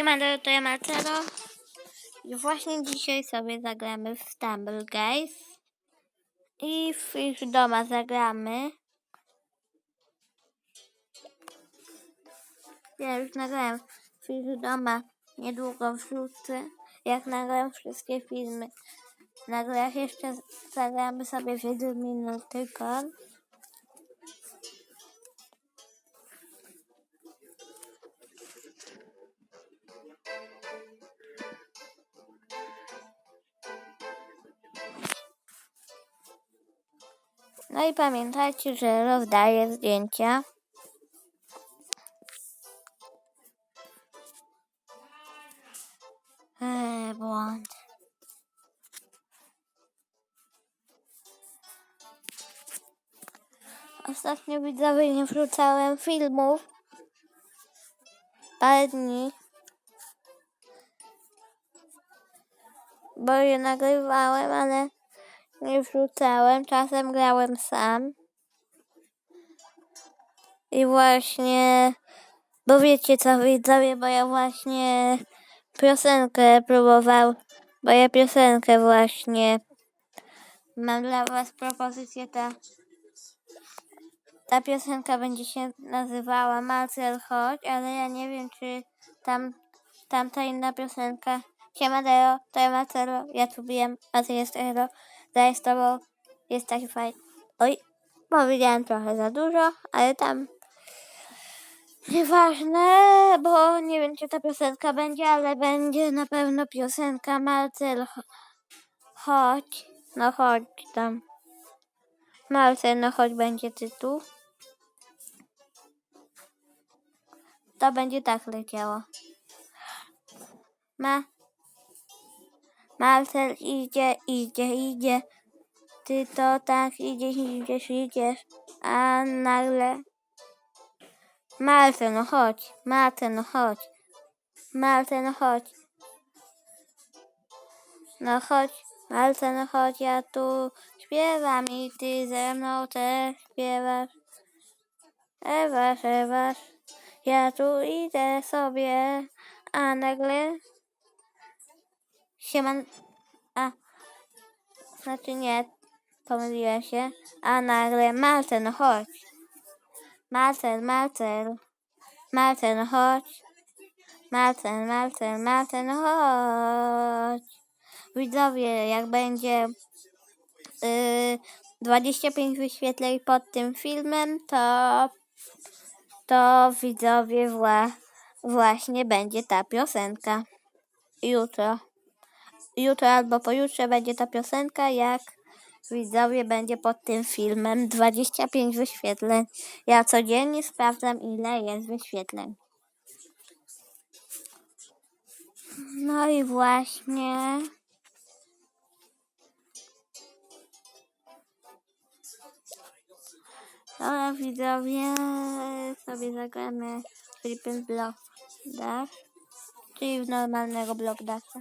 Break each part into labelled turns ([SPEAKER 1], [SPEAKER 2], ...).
[SPEAKER 1] Siemano, to ja Marcelo. I właśnie dzisiaj sobie zagramy w Stumble Guys. I w Fish Doma zagramy. Ja już nagrałem Fish Doma. Niedługo wrzucę, jak nagram wszystkie filmy. Jak jeszcze zagramy sobie w 1 minutę. No i pamiętajcie, że rozdaję zdjęcia. Eee, błąd. Ostatnio widzowie nie wrzucałem filmów. Parę dni. Bo je nagrywałem, ale nie wrzucałem. Czasem grałem sam. I właśnie, bo wiecie co widzowie, bo ja właśnie piosenkę próbował, bo ja piosenkę właśnie mam dla was propozycję ta ta piosenka będzie się nazywała Marcel Chodź, ale ja nie wiem czy tam tamta inna piosenka Siema Deo, to ja Marcelo, ja tu bijem, a ty jest Ero, daj z tobą, jest taki fajny. Oj, powiedziałem trochę za dużo, ale tam Nieważne, bo nie wiem, czy ta piosenka będzie, ale będzie na pewno piosenka Marcel. cho- Chodź, no chodź tam. Marcel, no chodź będzie tytuł. To będzie tak leciało. Ma. Marcel idzie, idzie, idzie. Ty to tak idziesz, idziesz, idziesz. A nagle Marce, no chodź. Marce, no chodź. Marce, no chodź. No chodź. Marce, no chodź. Ja tu śpiewam i ty ze mną też śpiewasz. Ewasz, ewasz. Ja tu idę sobie, a nagle... Sieman... A... Znaczy nie, pomyliłem się. A nagle Marce, no chodź. Marcel, Marcel, Marcel, no chodź. Marcel, Marcel, Marcel, no chodź. Widzowie, jak będzie yy, 25 wyświetleń pod tym filmem, to, to widzowie wła, właśnie będzie ta piosenka. Jutro. Jutro albo pojutrze będzie ta piosenka, jak widzowie będzie pod tym filmem 25 wyświetleń. Ja codziennie sprawdzam ile jest wyświetleń. No i właśnie. Dobra widzowie, sobie zagramy w Flippin Block Dash, czyli w normalnego Block Dasha.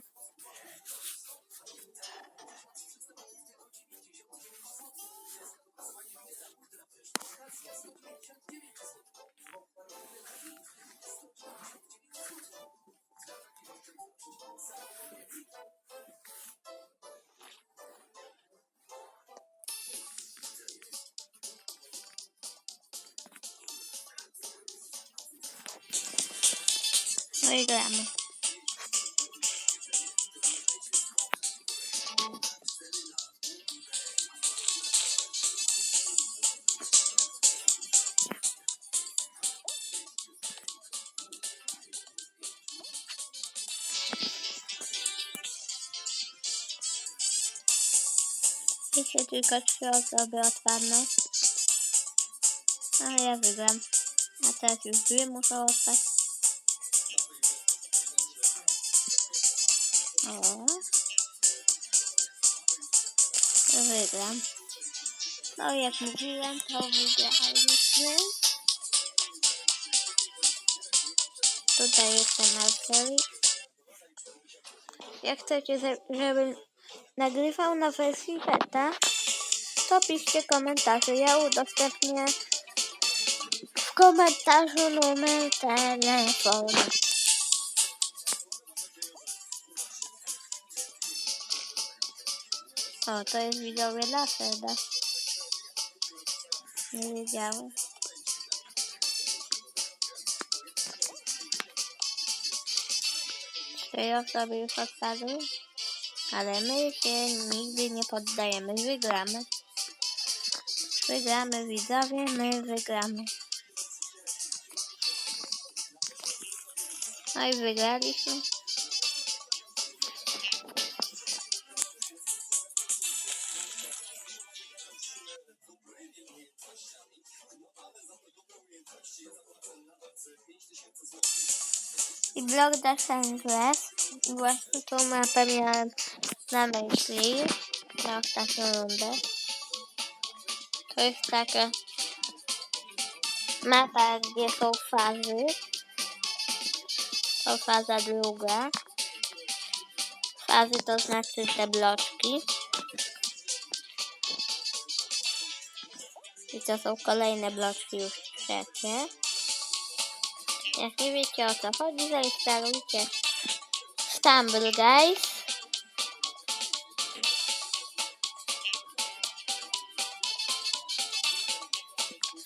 [SPEAKER 1] No i gramy. Jeszcze tylko trzy osoby odpadną. Ale ja O. Wygram. No jak mówiłem, to wygraliśmy. Tutaj jestem Marceli. Jak chcecie, żebym nagrywał na wersji beta, to piszcie komentarze. Ja udostępnię w komentarzu numer telefonu. O, to jest widzowie Laserda. Nie wiedziałem. Cztery osoby już odpadły. Ale my się nigdy nie poddajemy. Wygramy. Wygramy widzowie, my wygramy. No i wygraliśmy. I blok Dash Angeles. Właśnie tą mapę miałem na myśli na ostatnią rundę. To jest taka mapa, gdzie są fazy. To faza druga. Fazy to znaczy te bloczki. I to są kolejne bloczki już trzecie. Jak nie wiecie o co chodzi, zainstalujcie Stumble Guys.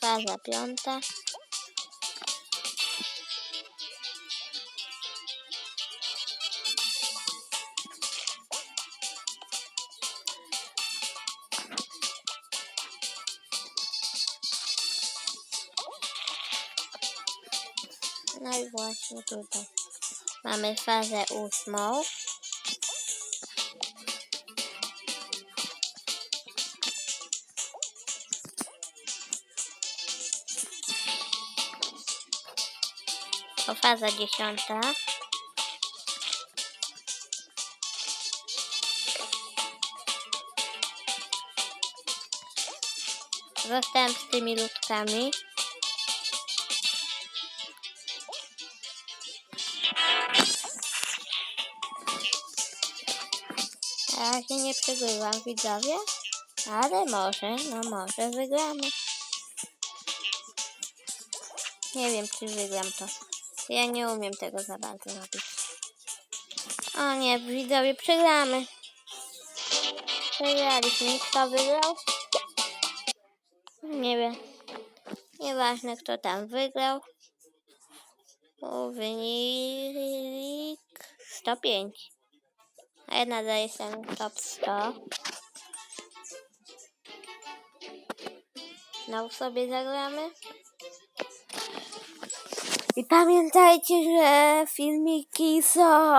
[SPEAKER 1] Faza piąta. No i właśnie tutaj mamy fazę ósmą. To faza dziesiąta. Zostałem z tymi ludkami. Na razie nie przegrywam widzowie, ale może, no może wygramy. Nie wiem, czy wygram to. Ja nie umiem tego za bardzo robić. O nie, widzowie, przegramy. Przegraliśmy. Kto wygrał? Nie wiem. Nieważne, kto tam wygrał. O, wynik 105. A ja nadal jestem top 100. Znowu sobie zagramy. I pamiętajcie, że filmiki są